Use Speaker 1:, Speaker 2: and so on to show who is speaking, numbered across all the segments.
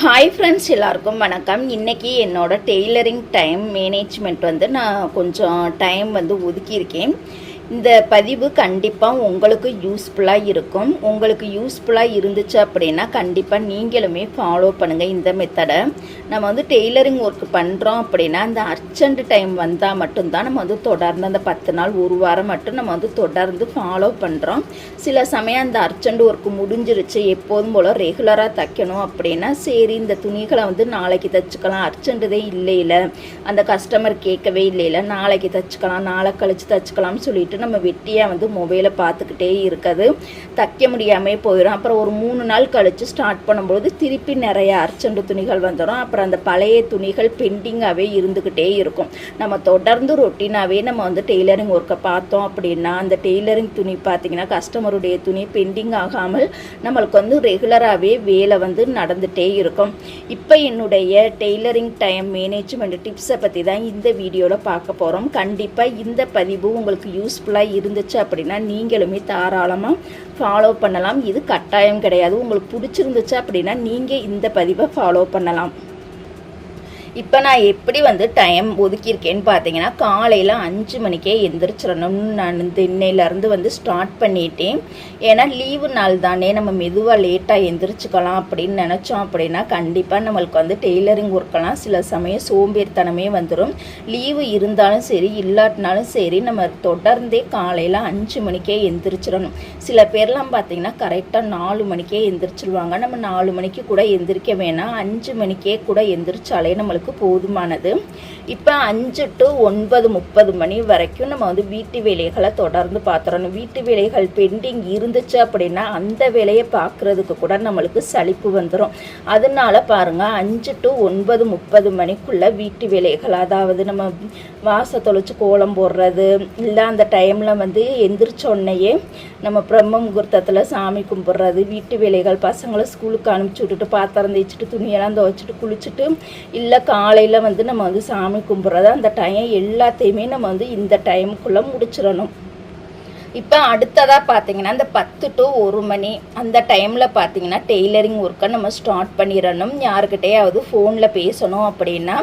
Speaker 1: Hi friends எல்லாருக்கும் வணக்கம். இன்றைக்கி என்னோடய டெய்லரிங் டைம் மேனேஜ்மெண்ட் வந்து நான் கொஞ்சம் டைம் வந்து ஒதுக்கியிருக்கேன். இந்த பதிவு கண்டிப்பாக உங்களுக்கு யூஸ்ஃபுல்லாக இருக்கும். உங்களுக்கு யூஸ்ஃபுல்லாக இருந்துச்சு அப்படின்னா கண்டிப்பாக நீங்களுமே ஃபாலோ பண்ணுங்கள் இந்த மெத்தடை நம்ம வந்து டெய்லரிங் ஒர்க் பண்ணுறோம் அப்படின்னா அந்த அர்ஜென்ட் டைம் வந்தால் மட்டும்தான் நம்ம வந்து தொடர்ந்து அந்த பத்து நாள் ஒரு வாரம் மட்டும் நம்ம வந்து தொடர்ந்து ஃபாலோ பண்ணுறோம் சில சமயம் அந்த அர்ஜென்ட் ஒர்க் முடிஞ்சிருச்சு எப்போதும் போல் ரெகுலராக தைக்கணும் அப்படின்னா சரி இந்த துணிகளை வந்து நாளைக்கு தைச்சிக்கலாம். அர்ஜென்ட்டதே இல்லை இல்லை அந்த கஸ்டமர் கேட்கவே இல்லை இல்லை நாளைக்கு தைச்சிக்கலாம் நாளை கழிச்சு தைச்சிக்கலாம்னு சொல்லிட்டு நம்ம வெட்டியாக வந்து மொபைலை பார்த்துக்கிட்டே இருக்காது தைக்க முடியாமே போயிடும் அப்புறம் ஒரு மூணு நாள் கழித்து ஸ்டார்ட் பண்ணும்பொழுது திருப்பி நிறைய அர்ச்சண்டு துணிகள் வந்துடும் அப்புறம் அந்த பழைய துணிகள் பெண்டிங்காகவே இருந்துக்கிட்டே இருக்கும். நம்ம தொடர்ந்து ரொட்டீனாகவே நம்ம வந்து டெய்லரிங் ஒர்க்கை பார்த்தோம் அப்படின்னா அந்த டெய்லரிங் துணி பார்த்திங்கன்னா கஸ்டமருடைய துணி பெண்டிங் ஆகாமல் நம்மளுக்கு வந்து ரெகுலராகவே வேலை வந்து நடந்துகிட்டே இருக்கும். இப்போ என்னுடைய டெய்லரிங் டைம் மேனேஜ்மெண்ட் டிப்ஸை பற்றி தான் இந்த வீடியோவில் பார்க்க போகிறோம் கண்டிப்பாக இந்த பதிவு உங்களுக்கு யூஸ்ஃபுல் யூஸ்ஃபுல்லாக இருந்துச்சு அப்படின்னா நீங்களுமே தாராளமாக ஃபாலோ பண்ணலாம். இது கட்டாயம் கிடையாது. உங்களுக்கு பிடிச்சிருந்துச்சு அப்படின்னா நீங்கள் இந்த பதிவை ஃபாலோ பண்ணலாம். இப்போ நான் எப்படி வந்து டைம் ஒதுக்கியிருக்கேன்னு பார்த்தீங்கன்னா காலையில் அஞ்சு மணிக்கே எந்திரிச்சிடணும்னு நான் வந்து இன்னையிலேருந்து வந்து ஸ்டார்ட் பண்ணிட்டேன். ஏன்னா லீவு நாள் தானே நம்ம மெதுவாக லேட்டாக எந்திரிச்சுக்கலாம் அப்படின்னு நினச்சோம் அப்படின்னா கண்டிப்பாக நம்மளுக்கு வந்து டெய்லரிங் ஒர்க்கெல்லாம் சில சமயம் சோம்பேறித்தனமே வந்துடும் லீவு இருந்தாலும் சரி இல்லாட்டினாலும் சரி நம்ம தொடர்ந்தே காலையில் அஞ்சு மணிக்கே எந்திரிச்சிடணும். சில பேர்லாம் பார்த்தீங்கன்னா கரெக்டாக நாலு மணிக்கே எந்திரிச்சிருவாங்க. நம்ம நாலு மணிக்கு கூட எந்திரிக்க வேணாம். அஞ்சு மணிக்கே கூட எந்திரிச்சாலே நம்மளுக்கு நம்மளுக்கு போதுமானது. இப்போ அஞ்சு டு ஒன்பது முப்பது மணி வரைக்கும் நம்ம வந்து வீட்டு வேலைகளை தொடர்ந்து பார்த்துறோம் வீட்டு வேலைகள் பெண்டிங் இருந்துச்சு அப்படின்னா அந்த வேலையை பார்க்குறதுக்கு கூட நம்மளுக்கு சலிப்பு வந்துடும் அதனால பாருங்கள் அஞ்சு டு ஒன்பது முப்பது மணிக்குள்ளே வீட்டு வேலைகள் அதாவது நம்ம வாச தொலைச்சி கோலம் போடுறது இல்லை அந்த டைமில் வந்து எந்திரிச்சோன்னையே நம்ம பிரம்ம முகூர்த்தத்தில் சாமி கும்பிட்றது வீட்டு வேலைகள் பசங்களை ஸ்கூலுக்கு அனுப்பிச்சி விட்டுட்டு பாத்திரம் தேய்ச்சிட்டு துணியெல்லாம் துவைச்சிட்டு குளிச்சுட்டு இல்லை காலையில் வந்து நம்ம வந்து சாமி கும்பிட்றது அந்த டைம் எல்லாத்தையுமே நம்ம வந்து இந்த டைமுக்குள்ளே முடிச்சிடணும். இப்போ அடுத்ததாக பார்த்தீங்கன்னா இந்த பத்து டு ஒரு மணி அந்த டைமில் பார்த்தீங்கன்னா டெய்லரிங் ஒர்க்கை நம்ம ஸ்டார்ட் பண்ணிடணும். யாருக்கிட்டையாவது ஃபோனில் பேசணும் அப்படின்னா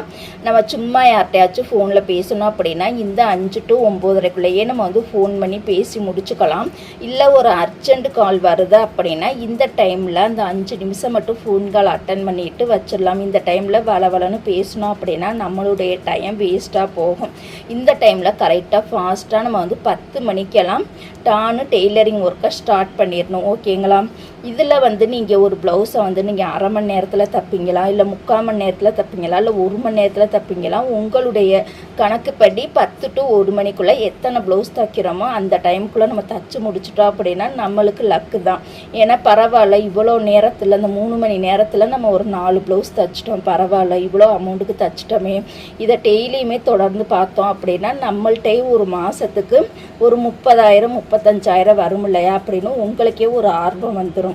Speaker 1: நம்ம சும்மா யார்கிட்டயாச்சும் ஃபோனில் பேசணும் அப்படின்னா இந்த அஞ்சு டு ஒம்போதரைக்குள்ளேயே நம்ம வந்து ஃபோன் பண்ணி பேசி முடிச்சுக்கலாம். இல்லை ஒரு அர்ஜெண்ட் கால் வருது அப்படின்னா இந்த டைமில் அந்த அஞ்சு நிமிஷம் மட்டும் ஃபோன் கால் அட்டன் பண்ணிட்டு வச்சிடலாம். இந்த டைமில் வளவளன்னு பேசணும் அப்படின்னா நம்மளுடைய டைம் வேஸ்ட்டாக போகும். இந்த டைமில் கரெக்டாக ஃபாஸ்ட்டாக நம்ம வந்து பத்து மணிக்கெல்லாம் டானு டெய்லரிங் ஒர்க்கை ஸ்டார்ட் பண்ணிடணும். ஓகேங்களா இதில் வந்து நீங்கள் ஒரு ப்ளவுஸை வந்து நீங்கள் அரை மணி நேரத்தில் தப்பிங்களா? இல்லை முக்கால் மணி நேரத்தில் தப்பிங்களா? இல்லை ஒரு மணி நேரத்தில் தப்பிங்களா? உங்களுடைய கணக்குப்படி பத்து டு ஒரு மணிக்குள்ளே எத்தனை ப்ளவுஸ் தைக்கிறோமோ அந்த டைமுக்குள்ளே நம்ம தச்சு முடிச்சிட்டோம் அப்படின்னா நம்மளுக்கு லக்கு தான். ஏன்னா பரவாயில்ல இவ்வளோ நேரத்தில் அந்த மூணு மணி நேரத்தில் நம்ம ஒரு நாலு ப்ளவுஸ் தைச்சிட்டோம். பரவாயில்ல இவ்வளோ அமௌண்ட்டுக்கு தைச்சிட்டோமே. இதை டெய்லியுமே தொடர்ந்து பார்த்தோம் அப்படின்னா நம்மள்கிட்ட ஒரு மாதத்துக்கு ஒரு முப்பதாயிரம் முப்பத்தஞ்சாயிரம் வரும் இல்லையா அப்படின்னு உங்களுக்கே ஒரு ஆர்வம் வந்துடும்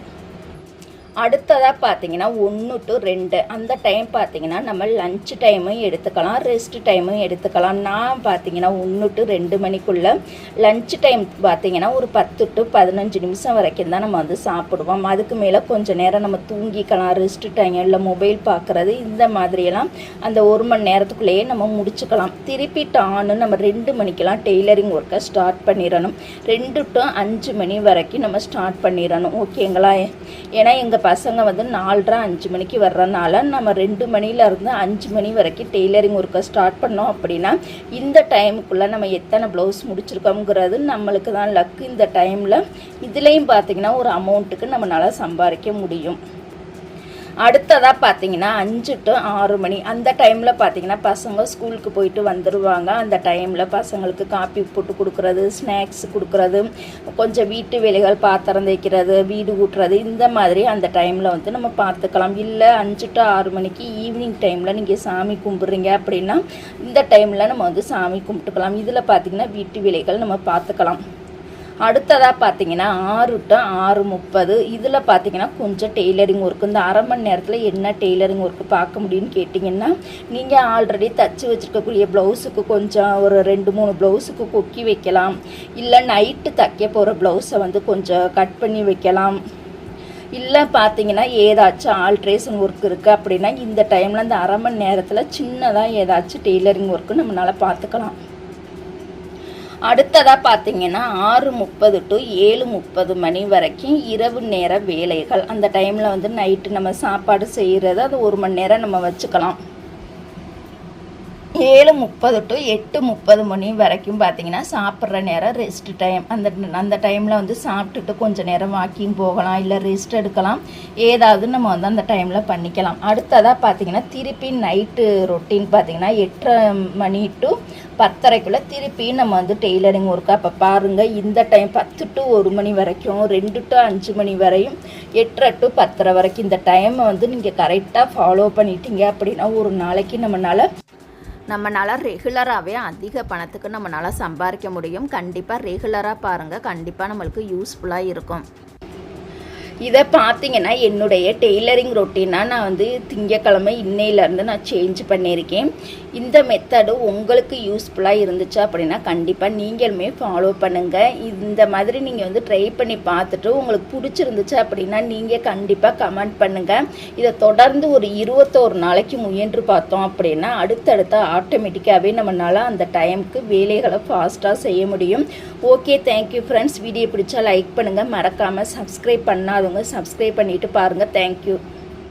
Speaker 1: அடுத்ததாக பார்த்தீங்கன்னா ஒன்று டு ரெண்டு. அந்த டைம் பார்த்தீங்கன்னா நம்ம லஞ்ச் டைமும் எடுத்துக்கலாம் ரெஸ்ட் டைமும் எடுத்துக்கலாம். நான் பார்த்தீங்கன்னா ஒன்று டு ரெண்டு மணிக்குள்ளே லஞ்ச் டைம் பார்த்தீங்கன்னா ஒரு பத்து டு பதினஞ்சு நிமிஷம் வரைக்கும் தான் நம்ம வந்து சாப்பிடுவோம். அதுக்கு மேலே கொஞ்சம் நேரம் நம்ம தூங்கிக்கலாம் ரெஸ்ட் டைம் இல்லை மொபைல் பார்க்குறது இந்த மாதிரியெல்லாம் அந்த ஒரு மணி நேரத்துக்குள்ளேயே நம்ம முடிச்சுக்கலாம். திருப்பி டானு நம்ம ரெண்டு மணிக்கெல்லாம் டெய்லரிங் ஒர்க்கை ஸ்டார்ட் பண்ணிடணும். ரெண்டு டு அஞ்சு மணி வரைக்கும் நம்ம ஸ்டார்ட் பண்ணிடணும். ஓகேங்களா ஏன்னா எங்கள் பசங்க வந்து நாலரை அஞ்சு மணிக்கு வர்றதுனால நம்ம ரெண்டு மணிலேருந்து அஞ்சு மணி வரைக்கும் டெய்லரிங் ஒர்க்கை ஸ்டார்ட் பண்ணோம் அப்படின்னா இந்த டைமுக்குள்ளே நம்ம எத்தனை ப்ளவுஸ் முடிச்சிருக்கோங்கிறது நம்மளுக்கு தான் லக்கு இந்த டைமில். இதுலேயும் பார்த்திங்கன்னா ஒரு அமௌண்ட்டுக்கு நம்மளால் சம்பாதிக்க முடியும். அடுத்ததாக பார்த்தீங்கன்னா அஞ்சு டு ஆறு மணி. அந்த டைமில் பார்த்தீங்கன்னா பசங்க ஸ்கூலுக்கு போயிட்டு வந்துடுவாங்க அந்த டைமில் பசங்களுக்கு காப்பி போட்டு கொடுக்குறது ஸ்நாக்ஸ் கொடுக்குறது கொஞ்சம் வீட்டு வேலைகள் பாத்திரம் தேய்க்கிறது வீடு கூட்டுறது இந்த மாதிரி அந்த டைமில் வந்து நம்ம பார்த்துக்கலாம் இல்லை அஞ்சு டு ஆறு மணிக்கு ஈவினிங் டைமில் நீங்கள் சாமி கும்பிட்றீங்க அப்படின்னா இந்த டைமில் நம்ம வந்து சாமி கும்பிட்டுக்கலாம். இதில் பார்த்தீங்கன்னா வீட்டு வேலைகள் நம்ம பார்த்துக்கலாம் அடுத்ததாக பார்த்தீங்கன்னா ஆறு டு ஆறு முப்பது இதில் பார்த்தீங்கன்னா கொஞ்சம் டெய்லரிங் ஒர்க் இந்த அரை மணி நேரத்தில் என்ன டெய்லரிங் ஒர்க்கு பார்க்க முடியும்னு கேட்டிங்கன்னா நீங்கள் ஆல்ரெடி தச்சு வச்சுருக்கக்கூடிய ப்ளவுஸுக்கு கொஞ்சம் ஒரு ரெண்டு மூணு ப்ளவுஸுக்கு கொக்கி வைக்கலாம். இல்லை நைட்டு தைக்க போகிற ப்ளவுஸை வந்து கொஞ்சம் கட் பண்ணி வைக்கலாம். இல்லை பார்த்தீங்கன்னா ஏதாச்சும் ஆல்ட்ரேஷன் ஒர்க் இருக்குது அப்படின்னா இந்த டைமில் இந்த அரை மணி நேரத்தில் சின்னதாக ஏதாச்சும் டெய்லரிங் ஒர்க்கு நம்மளால் பார்த்துக்கலாம் அடுத்ததாக பார்த்தீங்கன்னா ஆறு முப்பது டு ஏழு முப்பது மணி வரைக்கும் இரவு நேர வேலைகள். அந்த டைமில் வந்து நைட்டு நம்ம சாப்பாடு செய்கிறது அது ஒரு மணி நேரம் நம்ம வச்சுக்கலாம். ஏழு முப்பது டு எட்டு முப்பது மணி வரைக்கும் பார்த்தீங்கன்னா சாப்பிட்ற நேரம் ரெஸ்ட் டைம் அந்த அந்த டைமில் வந்து சாப்பிட்டுட்டு கொஞ்சம் நேரம் வாக்கிங் போகலாம் இல்லை ரெஸ்ட் எடுக்கலாம். ஏதாவது நம்ம வந்து அந்த டைமில் பண்ணிக்கலாம். அடுத்ததாக பார்த்தீங்கன்னா திருப்பி நைட்டு ரொட்டீன் பார்த்தீங்கன்னா எட்டரை மணி டு பத்தரைக்குள்ளே திருப்பி நம்ம வந்து டெய்லரிங் ஒர்க்கு அப்போ பாருங்கள் இந்த டைம் பத்து டு ஒரு மணி வரைக்கும் ரெண்டு டு அஞ்சு மணி வரையும் எட்டரை டு பத்தரை வரைக்கும் இந்த டைமை வந்து நீங்கள் கரெக்டாக ஃபாலோ பண்ணிட்டீங்க அப்படின்னா ஒரு நாளைக்கு நம்மளால் நம்மளால் ரெகுலராகவே அதிக பணத்துக்கு நம்மளால் சம்பாதிக்க முடியும். கண்டிப்பாக ரெகுலராக பாருங்கள் கண்டிப்பாக நம்மளுக்கு யூஸ்ஃபுல்லாக இருக்கும். இதை பார்த்தீங்கன்னா என்னுடைய டெய்லரிங் ரொட்டீனாக நான் வந்து திங்கக்கிழமை இன்னையிலேருந்து நான் சேஞ்ச் பண்ணியிருக்கேன். இந்த மெத்தடு உங்களுக்கு யூஸ்ஃபுல்லாக இருந்துச்சு அப்படின்னா கண்டிப்பாக நீங்களுமே ஃபாலோ பண்ணுங்கள் இந்த மாதிரி நீங்கள் வந்து ட்ரை பண்ணி பார்த்துட்டு உங்களுக்கு பிடிச்சிருந்துச்சு அப்படின்னா நீங்கள் கண்டிப்பாக கமெண்ட் பண்ணுங்கள் இதை தொடர்ந்து ஒரு இருபத்தோரு நாளைக்கு முயன்று பார்த்தோம் அப்படின்னா அடுத்தடுத்த ஆட்டோமேட்டிக்காகவே நம்மளால் அந்த டைமுக்கு வேலைகளை ஃபாஸ்ட்டாக செய்ய முடியும். Okay thank you friends video பிடிச்சா லைக் பண்ணுங்கள் மறக்காமல் சப்ஸ்கிரைப் பண்ணாதவங்க சப்ஸ்கிரைப் பண்ணிவிட்டு பாருங்கள் தேங்க்யூ